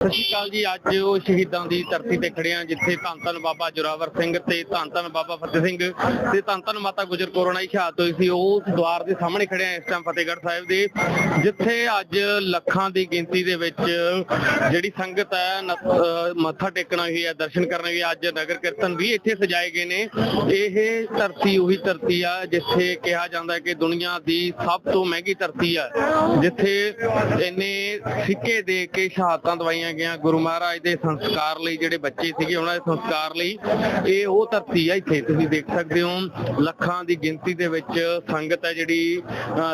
ਸਤਿ ਸ਼੍ਰੀ ਅਕਾਲ ਜੀ, ਅੱਜ ਉਹ ਸ਼ਹੀਦਾਂ ਦੀ ਧਰਤੀ ਤੇ ਖੜੇ ਆ ਜਿੱਥੇ ਧੰਨ ਧੰਨ ਬਾਬਾ ਜੋਰਾਵਰ ਸਿੰਘ ਤੇ ਧੰਨ ਧੰਨ ਬਾਬਾ ਫਤਿਹ ਸਿੰਘ ਤੇ ਧੰਨ ਧੰਨ ਮਾਤਾ ਗੁਜਰ ਕੋਰੋਨਾ ਦੀ ਸ਼ਹਾਦਤ ਹੋਈ ਸੀ। ਉਸ ਦੁਆਰ ਦੇ ਸਾਹਮਣੇ ਖੜੇ ਆ, ਇਸ ਟਾਈਮ ਫਤਿਹਗੜ੍ਹ ਸਾਹਿਬ ਦੇ, ਜਿੱਥੇ ਅੱਜ ਲੱਖਾਂ ਦੀ ਗਿਣਤੀ ਦੇ ਵਿੱਚ ਜਿਹੜੀ ਸੰਗਤ ਹੈ ਨ- ਅਹ ਮੱਥਾ ਟੇਕਣ ਆਈ ਹੈ, ਦਰਸ਼ਨ ਕਰਨ ਆਈ ਅੱਜ ਨਗਰ ਕੀਰਤਨ ਵੀ ਇੱਥੇ ਸਜਾਏ ਗਏ ਨੇ। ਇਹ ਧਰਤੀ ਉਹੀ ਧਰਤੀ ਆ, ਜਿੱਥੇ ਕਿਹਾ ਜਾਂਦਾ ਹੈ ਕਿ ਦੁਨੀਆ ਦੀ ਸਭ ਤੋਂ ਮਹਿੰਗੀ ਧਰਤੀ ਆ, ਜਿੱਥੇ ਇਹਨੇ ਸਿੱਕੇ ਦੇ ਕੇ ਸ਼ਹਾਦਤਾਂ ਦਵਾਈਆਂ ਗਿਆ ਗੁਰੂ ਮਹਾਰਾਜ ਦੇ ਸੰਸਕਾਰ ਲਈ ਜਿਹੜੇ ਬੱਚੇ ਸੀਗੇ, ਉਹਨਾਂ ਦੇ ਸੰਸਕਾਰ ਲਈ ਇਹ ਉਹ ਧਰਤੀ ਆ ਇੱਥੇ। ਤੁਸੀਂ ਦੇਖ ਸਕਦੇ ਹੋ, ਲੱਖਾਂ ਦੀ ਗਿਣਤੀ ਦੇ ਵਿੱਚ ਸੰਗਤ ਹੈ ਜਿਹੜੀ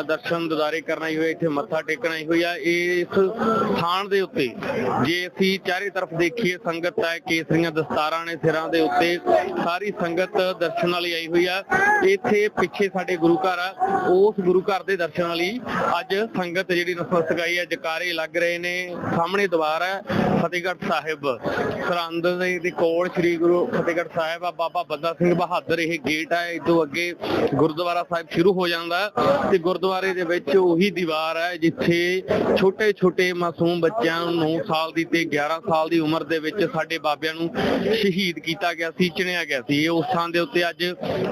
ਦਰਸ਼ਨ ਦਿਦਾਰੇ ਕਰਨ ਆਈ ਹੋਈ ਇੱਥੇ ਮੱਥਾ ਟੇਕਣ ਆਈ ਹੋਈ ਆ। ਇਸ ਸਥਾਨ ਦੇ ਉੱਤੇ, ਜੇ ਅਸੀਂ ਚਾਰੇ ਤਰਫ ਦੇਖੀਏ, ਸੰਗਤ ਹੈ, ਕੇਸਰੀਆਂ, ਦਸਤਾਰਾਂ ਨੇ ਸਿਰਾਂ ਦੇ ਉੱਤੇ ਸਾਰੀ ਸੰਗਤ ਦਰਸ਼ਨਾਂ ਲਈ ਆਈ ਹੋਈ ਆ। ਇੱਥੇ ਪਿੱਛੇ ਸਾਡੇ ਗੁਰੂ ਘਰ ਆ। ਉਸ ਗੁਰੂ ਘਰ ਦੇ ਦਰਸ਼ਨਾਂ ਲਈ ਅੱਜ ਸੰਗਤ ਜਿਹੜੀ ਨਤਮਸਤਕ ਆਈ ਹੈ ਜਕਾਰੇ ਲੱਗ ਰਹੇ ਨੇ, ਸਾਹਮਣੇ ਦੀਵਾਰ ਹੈ ਫਤਿਹਗੜ੍ਹ ਸਾਹਿਬ। ਸਰਹੰਦ ਦੇ ਕੋਲ ਸ੍ਰੀ ਗੁਰੂ ਫਤਿਹਗੜ੍ਹ ਸਾਹਿਬ ਆ, ਬਾਬਾ ਬੰਦਾ ਸਿੰਘ ਬਹਾਦਰ, ਇਹ ਗੇਟ ਹੈ ਇਦੋਂ ਅੱਗੇ ਗੁਰਦੁਆਰਾ ਸਾਹਿਬ ਸ਼ੁਰੂ ਹੋ ਜਾਂਦਾ ਤੇ ਗੁਰਦੁਆਰੇ ਦੇ ਵਿੱਚ ਉਹੀ ਦੀਵਾਰ ਹੈ, ਜਿੱਥੇ ਛੋਟੇ ਛੋਟੇ ਮਾਸੂਮ ਬੱਚਿਆਂ ਨੂੰ 9 ਸਾਲ ਦੀ ਤੇ 11 ਸਾਲ ਦੀ ਉਮਰ ਦੇ ਵਿੱਚ ਸਾਡੇ ਬਾਬਿਆਂ ਨੂੰ ਸ਼ਹੀਦ ਕੀਤਾ ਗਿਆ ਸੀ, ਚਿਣਿਆ ਗਿਆ ਸੀ। ਇਹ ਉਸ ਥਾਂ ਦੇ ਉੱਤੇ ਅੱਜ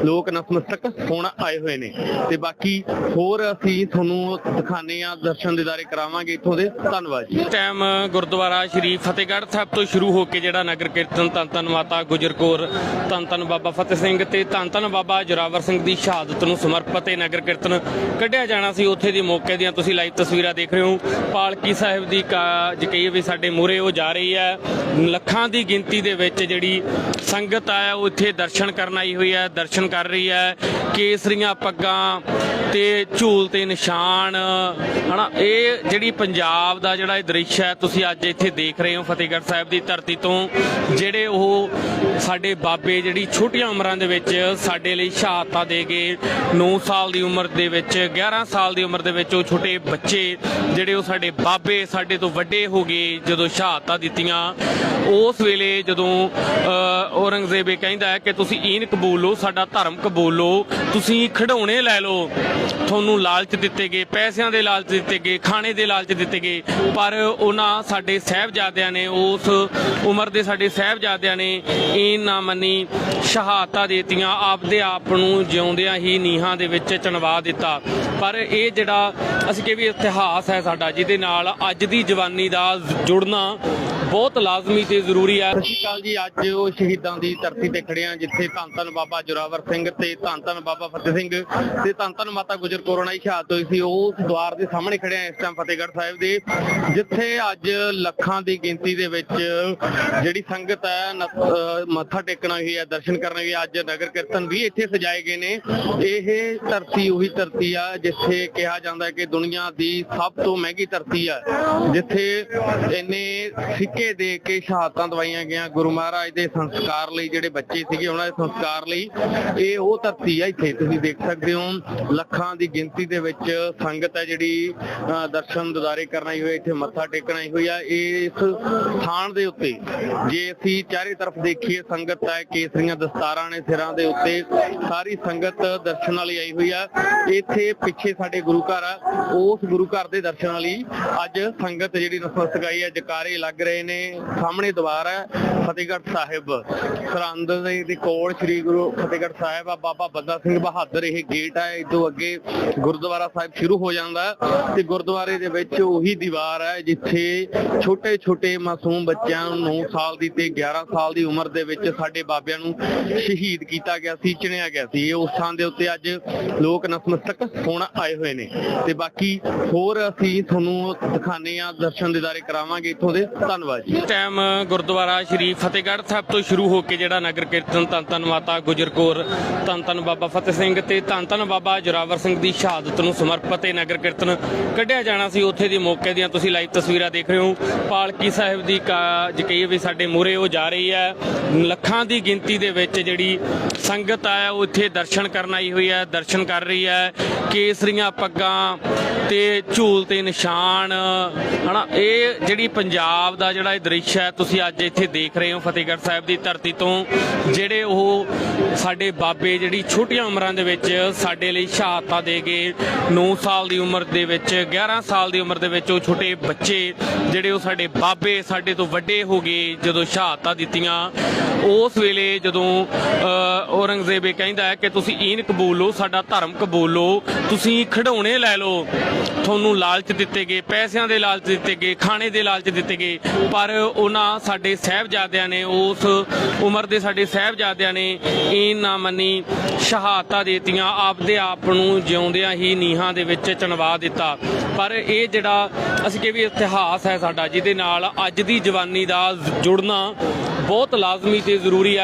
ਲੋਕ ਨਤਮਸਤਕ ਹੋਣ ਆਏ ਹੋਏ ਨੇ। ਤੇ ਬਾਕੀ ਹੋਰ ਅਸੀਂ ਤੁਹਾਨੂੰ ਦਿਖਾਣੇ ਆ ਦਰਸ਼ਨ ਦਿਦਾਰੇ ਕਰਾਵਾਂਗੇ ਇੱਥੋਂ ਦੇ। ਧੰਨਵਾਦ ਜੀ। ਟਾਈਮ ਗੁਰਦੁਆਰਾ ਸ਼੍ਰੀ ਫਤਿਹਗੜ੍ਹ ਸਾਹਿਬ ਤੋਂ ਸ਼ੁਰੂ ਹੋ ਕੇ ਜਿਹੜਾ ਨਗਰ ਕੀਰਤਨ ਧੰਨ ਧੰਨ ਮਾਤਾ ਗੁਜਰ ਕੌਰ, ਧੰਨ ਧੰਨ ਬਾਬਾ ਫਤਿਹ ਸਿੰਘ ਤੇ ਧੰਨ ਧੰਨ ਬਾਬਾ ਜੋਰਾਵਰ ਸਿੰਘ ਦੀ ਸ਼ਹਾਦਤ ਨੂੰ ਸਮਰਪਿਤ ਇਹ ਨਗਰ ਕੀਰਤਨ ਕੱਢਿਆ ਜਾਣਾ ਸੀ। ਉੱਥੇ ਦੀ ਮੌਕੇ ਦੀਆਂ ਤੁਸੀਂ ਲਾਈਵ ਤਸਵੀਰਾਂ ਦੇਖ ਰਹੇ ਹੋ। ਪਾਲਕੀ ਸਾਹਿਬ ਦੀ ਕਾ- ਕਹੀਏ ਵੀ ਸਾਡੇ ਮੂਹਰੇ ਉਹ ਜਾ ਰਹੀ ਹੈ। ਲੱਖਾਂ ਦੀ ਗਿਣਤੀ ਦੇ ਵਿੱਚ ਜਿਹੜੀ ਸੰਗਤ ਆ, ਉਹ ਇੱਥੇ ਦਰਸ਼ਨ ਕਰਨ ਆਈ ਹੋਈ ਹੈ, ਦਰਸ਼ਨ ਕਰ ਰਹੀ ਹੈ। ਕੇਸਰੀਆਂ ਪੱਗਾਂ ਤੇ ਝੂਲ ਤੇ ਨਿਸ਼ਾਨ, ਹਨਾ? ਇਹ ਜਿਹੜੀ ਪੰਜਾਬ ਦਾ ਜਿਹੜਾ ਇਹ ਦ੍ਰਿਸ਼ ਹੈ, ਤੁਸੀਂ ਅੱਜ ਇੱਥੇ ਦੇਖ ਰਹੇ ਹੋ ਫਤਿਹਗੜ੍ਹ ਸਾਹਿਬ ਦੀ ਧਰਤੀ ਤੋਂ, ਜਿਹੜੇ ਉਹ ਸਾਡੇ ਬਾਬੇ ਜਿਹੜੀ ਛੋਟੀਆਂ ਉਮਰਾਂ ਦੇ ਵਿੱਚ ਸਾਡੇ ਲਈ ਸ਼ਹਾਦਤਾਂ ਦੇ ਗਏ 9 ਸਾਲ ਦੀ ਉਮਰ ਦੇ ਵਿੱਚ 11 ਸਾਲ ਦੀ ਉਮਰ ਦੇ ਵਿੱਚ ਉਹ ਛੋਟੇ ਬੱਚੇ ਜਿਹੜੇ ਉਹ ਸਾਡੇ ਬਾਬੇ ਸਾਡੇ ਤੋਂ ਵੱਡੇ ਹੋ ਗਏ, ਜਦੋਂ ਸ਼ਹਾਦਤਾਂ ਦਿੱਤੀਆਂ, ਉਸ ਵੇਲੇ ਜਦੋਂ ਔਰੰਗਜ਼ੇਬ ਇਹ ਕਹਿੰਦਾ ਹੈ ਕਿ ਤੁਸੀਂ ਈਨ ਕਬੂਲ ਲਓ ਸਾਡਾ ਧਰਮ ਕਬੂਲ ਲਓ ਤੁਸੀਂ ਖਿਡੌਣੇ ਲੈ ਲਓ। ਤੁਹਾਨੂੰ ਲਾਲਚ ਦਿੱਤੇ ਗਏ, ਪੈਸਿਆਂ ਦੇ ਲਾਲਚ ਦਿੱਤੇ ਗਏ, ਖਾਣੇ ਦੇ ਲਾਲਚ ਦਿੱਤੇ ਗਏ, ਪਰ ਉਹਨਾਂ ਸਾਡੇ ਸਹਿਬਜ਼ਾਦਿਆਂ ਨੇ ਉਸ ਉਮਰ ਦੇ ਸਾਡੇ ਸਹਿਬਜ਼ਾਦਿਆਂ ਨੇ ਈਨ ਨਾ ਮੰਨੀ, ਸ਼ਹਾਦਤਾਂ ਦੇਤੀਆਂ, ਆਪਦੇ ਆਪ ਨੂੰ ਜਿਉਂਦਿਆਂ ਹੀ ਨੀਹਾਂ ਦੇ ਵਿੱਚ ਚਣਵਾ ਦਿੱਤਾ। ਪਰ ਇਹ ਜਿਹੜਾ, ਅਸੀਂ ਕਿ ਵੀ ਇਤਿਹਾਸ ਹੈ ਸਾਡਾ, ਜਿਹਦੇ ਨਾਲ ਅੱਜ ਦੀ ਜਵਾਨੀ ਦਾ ਜੁੜਨਾ ਬਹੁਤ ਲਾਜ਼ਮੀ ਤੇ ਜ਼ਰੂਰੀ ਹੈ। ਸਤਿ ਸ਼੍ਰੀ ਅਕਾਲ ਜੀ, ਅੱਜ ਉਹ ਸ਼ਹੀਦਾਂ ਦੀ ਧਰਤੀ ਤੇ ਖੜੇ ਆ ਜਿੱਥੇ ਧੰਨ ਧੰਨ ਬਾਬਾ ਜੋਰਾਵਰ ਸਿੰਘ ਤੇ ਧੰਨ ਧੰਨ ਬਾਬਾ ਫਤਿਹ ਸਿੰਘ ਤੇ ਧੰਨ ਧੰਨ ਮਾਤਾ ਗੁਜਰ ਕੋਰੋਨਾ ਦੀ ਸ਼ਹਾਦਤ ਹੋਈ ਸੀ। ਉਸ ਦੁਆਰ ਦੇ ਸਾਹਮਣੇ ਖੜੇ ਆ ਇਸ ਟਾਈਮ ਫਤਿਹਗੜ੍ਹ ਸਾਹਿਬ ਦੇ, ਜਿੱਥੇ ਅੱਜ ਲੱਖਾਂ ਦੀ ਗਿਣਤੀ ਦੇ ਵਿੱਚ ਜਿਹੜੀ ਸੰਗਤ ਹੈ ਮੱਥਾ ਟੇਕਣ ਆਈ ਹੈ, ਦਰਸ਼ਨ ਕਰਨ ਆਈ ਹੈ, ਅੱਜ ਨਗਰ ਕੀਰਤਨ ਵੀ ਇੱਥੇ ਸਜਾਏ ਗਏ ਨੇ। ਇਹ ਧਰਤੀ ਉਹੀ ਧਰਤੀ ਆ, ਜਿੱਥੇ ਕਿਹਾ ਜਾਂਦਾ ਹੈ ਕਿ ਦੁਨੀਆ ਦੀ ਸਭ ਤੋਂ ਮਹਿੰਗੀ ਧਰਤੀ ਆ, ਜਿੱਥੇ ਇੰਨੇ ਸਿੱਕੇ ਦੇ ਕੇ ਸ਼ਹਾਦਤਾਂ ਦਵਾਈਆਂ ਗਈਆਂ। ਗੁਰੂ ਮਹਾਰਾਜ ਦੇ ਸੰਸਕਾਰ ਲਈ ਜਿਹੜੇ ਬੱਚੇ ਸੀਗੇ, ਉਹਨਾਂ ਦੇ ਸੰਸਕਾਰ ਲਈ ਇਹ ਉਹ ਧਰਤੀ ਆ ਇੱਥੇ। ਤੁਸੀਂ ਦੇਖ ਸਕਦੇ ਹੋ, ਲੱਖਾਂ ਦੀ ਗਿਣਤੀ ਦੇ ਵਿੱਚ ਸੰਗਤ ਹੈ ਜਿਹੜੀ ਦਰਸ਼ਨ ਦਿਦਾਰੇ ਕਰਨ ਆਈ ਹੋਈ ਇੱਥੇ ਮੱਥਾ ਟੇਕਣ ਆਈ ਹੋਈ ਆ। ਇਸ ਸਥਾਨ ਦੇ ਉੱਤੇ, ਜੇ ਅਸੀਂ ਚਾਰੇ ਤਰਫ ਦੇਖੀਏ, ਸੰਗਤ ਹੈ ਕੇਸਰੀਆਂ ਦਸਤਾਰਾਂ ਨੇ ਸਿਰਾਂ ਦੇ ਉੱਤੇ ਸਾਰੀ ਸੰਗਤ ਦਰਸ਼ਨ ਲਈ ਆਈ ਹੋਈ ਆ। ਇੱਥੇ ਪਿੱਛੇ ਸਾਡੇ ਗੁਰੂ ਘਰ ਆ। ਉਸ ਗੁਰੂ ਘਰ ਦੇ ਦਰਸ਼ਨਾਂ ਲਈ ਅੱਜ ਸੰਗਤ ਜਿਹੜੀ ਨਤਮਸਤਕ ਆਈ ਹੈ ਜਕਾਰੇ ਲੱਗ ਰਹੇ ਨੇ ਸਾਹਮਣੇ ਦੀਵਾਰ ਹੈ, ਫਤਿਹਗੜ੍ਹ ਸਾਹਿਬ। ਸਰਹੰਦ ਦੇ ਕੋਲ ਸ੍ਰੀ ਗੁਰੂ ਫਤਿਹਗੜ੍ਹ ਸਾਹਿਬ ਆ, ਬਾਬਾ ਬੰਦਾ ਸਿੰਘ ਬਹਾਦਰ ਇਹ ਗੇਟ ਹੈ ਇਦੋਂ ਅੱਗੇ ਗੁਰਦੁਆਰਾ ਸਾਹਿਬ ਸ਼ੁਰੂ ਹੋ ਜਾਂਦਾ ਤੇ ਗੁਰਦੁਆਰੇ ਦੇ ਵਿੱਚ ਉਹੀ ਦੀਵਾਰ ਹੈ, ਜਿੱਥੇ ਛੋਟੇ ਛੋਟੇ ਮਾਸੂਮ ਬੱਚਿਆਂ ਨੂੰ 9 ਸਾਲ ਦੀ ਤੇ 11 ਸਾਲ ਦੀ ਉਮਰ ਦੇ ਵਿੱਚ ਸਾਡੇ ਬਾਬਿਆਂ ਨੂੰ ਸ਼ਹੀਦ ਕੀਤਾ ਗਿਆ ਸੀ, ਚਿਣਿਆ ਗਿਆ ਸੀ। ਇਹ ਉਸ ਥਾਂ ਦੇ ਉੱਤੇ ਅੱਜ ਲੋਕ ਨਤਮਸਤਕ ਹੋਣ ਆਏ ਹੋਏ ਨੇ। ਤੇ ਬਾਕੀ ਹੋਰ ਅਸੀਂ ਤੁਹਾਨੂੰ ਦਿਖਾਣੇ ਆ ਦਰਸ਼ਨ ਦਿਦਾਰੇ ਕਰਾਵਾਂਗੇ ਇੱਥੋਂ ਦੇ। ਧੰਨਵਾਦ। ਜੀ। ਟਾਈਮ ਗੁਰਦੁਆਰਾ ਸ਼੍ਰੀ ਫਤਿਹਗੜ੍ਹ ਸਾਹਿਬ ਤੋਂ ਸ਼ੁਰੂ ਹੋ ਕੇ ਜਿਹੜਾ ਨਗਰ ਕੀਰਤਨ ਧੰਨ ਧੰਨ ਮਾਤਾ ਗੁਜਰ ਕੌਰ, ਧੰਨ ਬਾਬਾ ਫਤਿਹ ਸਿੰਘ ਤੇ ਧੰਨ ਧੰਨ ਬਾਬਾ ਜੋਰਾਵਰ ਸਿੰਘ ਦੀ ਸ਼ਹਾਦਤ ਨੂੰ ਸਮਰਪਿਤ ਇਹ ਨਗਰ ਕੀਰਤਨ ਕੱਢਿਆ ਜਾਣਾ ਸੀ। ਉੱਥੇ ਦੀ ਮੌਕੇ ਦੀਆਂ ਤੁਸੀਂ ਲਾਈਵ ਤਸਵੀਰਾਂ ਦੇਖ ਰਹੇ ਹੋ। ਪਾਲਕੀ ਸਾਹਿਬ ਦੀ ਕਾ- ਕਹੀਏ ਵੀ ਸਾਡੇ ਮੂਹਰੇ ਉਹ ਜਾ ਰਹੀ ਹੈ। ਲੱਖਾਂ ਦੀ ਗਿਣਤੀ ਦੇ ਵਿੱਚ ਜਿਹੜੀ ਸੰਗਤ ਆ, ਉਹ ਇੱਥੇ ਦਰਸ਼ਨ ਕਰਨ ਆਈ ਹੋਈ ਹੈ, ਦਰਸ਼ਨ ਕਰ ਰਹੀ ਹੈ। ਕੇਸਰੀਆਂ ਪੱਗਾਂ ਤੇ ਝੂਲ ਤੇ ਨਿਸ਼ਾਨ, ਹਨਾ? ਇਹ ਜਿਹੜੀ ਪੰਜਾਬ ਦਾ ਜਿਹੜਾ ਇਹ ਦ੍ਰਿਸ਼ ਹੈ, ਤੁਸੀਂ ਅੱਜ ਇੱਥੇ ਦੇਖ ਰਹੇ ਹੋ ਫਤਿਹਗੜ੍ਹ ਸਾਹਿਬ ਦੀ ਧਰਤੀ ਤੋਂ, ਜਿਹੜੇ ਉਹ ਸਾਡੇ ਬਾਬੇ ਜਿਹੜੀ ਛੋਟੀਆਂ ਉਮਰਾਂ ਦੇ ਵਿੱਚ ਸਾਡੇ ਲਈ ਸ਼ਹਾਦਤਾਂ ਦੇ ਗਏ 9 ਸਾਲ ਦੀ ਉਮਰ ਦੇ ਵਿੱਚ 11 ਸਾਲ ਦੀ ਉਮਰ ਦੇ ਵਿੱਚ ਉਹ ਛੋਟੇ ਬੱਚੇ ਜਿਹੜੇ ਉਹ ਸਾਡੇ ਬਾਬੇ ਸਾਡੇ ਤੋਂ ਵੱਡੇ ਹੋ ਗਏ ਜਦੋਂ ਸ਼ਹਾਦਤਾਂ ਦਿੱਤੀਆਂ। ਉਸ ਵੇਲੇ ਜਦੋਂ ਔਰੰਗਜ਼ੇਬ ਇਹ ਕਹਿੰਦਾ ਹੈ ਕਿ ਤੁਸੀਂ ਈਨ ਕਬੂਲੋ ਸਾਡਾ ਧਰਮ ਕਬੂਲੋ ਤੁਸੀਂ ਖਿਡੌਣੇ ਲੈ ਲਓ। ਤੁਹਾਨੂੰ ਲਾਲਚ ਦਿੱਤੇ ਗਏ, ਪੈਸਿਆਂ ਦੇ ਲਾਲਚ ਦਿੱਤੇ ਗਏ, ਖਾਣੇ ਦੇ ਲਾਲਚ ਦਿੱਤੇ ਗਏ। ਪਰ ਉਹਨਾਂ ਸਾਡੇ ਸਹਿਬਜ਼ਾਦਿਆਂ ਨੇ ਉਸ ਉਮਰ ਦੇ ਸਾਡੇ ਸਹਿਬਜ਼ਾਦਿਆਂ ਨੇ ਇਹ ਨਾ ਮੰਨੀ, ਸ਼ਹਾਦਤਾਂ ਦਿੱਤੀਆਂ, ਆਪਦੇ ਆਪ ਨੂੰ ਜਿਉਂਦਿਆਂ ਹੀ ਨੀਹਾਂ ਦੇ ਵਿੱਚ ਚਣਵਾ ਦਿੱਤਾ। ਪਰ ਇਹ ਜਿਹੜਾ ਅਸੀਂ ਕਿ ਵੀ ਇਤਿਹਾਸ ਹੈ ਸਾਡਾ, ਜਿਹਦੇ ਨਾਲ ਅੱਜ ਦੀ ਜਵਾਨੀ ਦਾ ਜੁੜਨਾ ਬਹੁਤ ਲਾਜ਼ਮੀ ਤੇ ਜ਼ਰੂਰੀ ਹੈ।